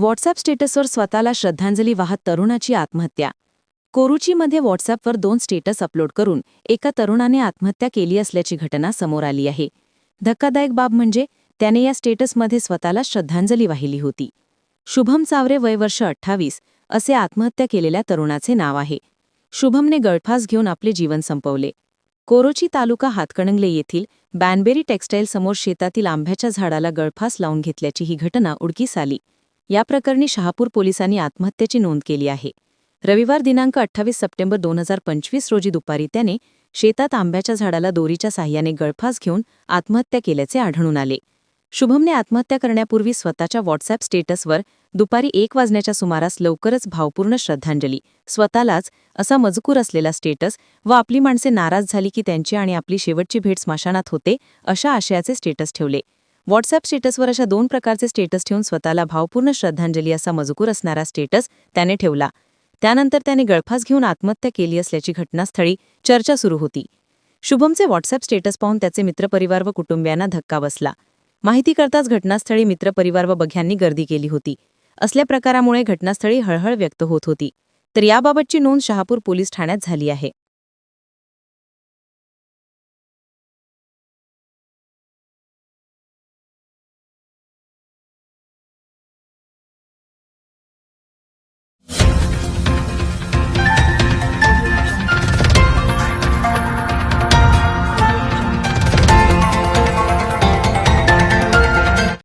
WhatsApp स्टेटसवर स्वतःला श्रद्धांजली वाहत तरुणाची आत्महत्या. कोरुचीमध्ये व्हॉट्सअपवर दोन स्टेटस अपलोड करून एका तरुणाने आत्महत्या केली असल्याची घटना समोर आली आहे. धक्कादायक बाब म्हणजे त्याने या स्टेटसमध्ये स्वतःला श्रद्धांजली वाहिली होती. शुभम चावरे वय वर्ष अठ्ठावीस असे आत्महत्या केलेल्या तरुणाचे नाव आहे. शुभमने गळफास घेऊन आपले जीवन संपवले. कोरोची तालुका हातकणंगले येथील बॅनबेरी टेक्स्टाईल समोर शेतातील आंब्याच्या झाडाला गळफास लावून घेतल्याची ही घटना उडकीस आली. या प्रकरणी शहापूर पोलिसांनी आत्महत्येची नोंद केली आहे. रविवार दिनांक अठ्ठावीस सप्टेंबर दोन हजार पंचवीस रोजी दुपारी त्याने शेतात आंब्याच्या झाडाला दोरीच्या साह्याने गळफास घेऊन आत्महत्या केल्याचे आढळून आले. शुभमने आत्महत्या करण्यापूर्वी स्वतःच्या व्हॉट्सअप स्टेटसवर दुपारी एक वाजण्याच्या सुमारास लवकरच भावपूर्ण श्रद्धांजली स्वतःलाच असा मजकूर असलेला स्टेटस व आपली माणसे नाराज झाली की त्यांची आणि आपली शेवटची भेट स्मशानात होते अशा आशयाचे स्टेटस ठेवले. व्हॉट्सअप स्टेटसवर अशा दोन प्रकारचे स्टेटस ठेवून स्वतःला भावपूर्ण श्रद्धांजली असा मजकूर असणारा स्टेटस त्याने ठेवला. त्यानंतर त्याने गळफास घेऊन आत्महत्या केली असल्याची घटनास्थळी चर्चा सुरू होती. शुभमचे व्हॉट्सअप स्टेटस पाहून त्याचे मित्रपरिवार व कुटुंबियांना धक्का बसला. माहिती करताच घटनास्थळी मित्रपरिवार व बघ्यांनी गर्दी केली होती. असल्या प्रकारामुळे घटनास्थळी हळहळ व्यक्त होत होती. तर याबाबतची नोंद शहापूर पोलीस ठाण्यात झाली आहे.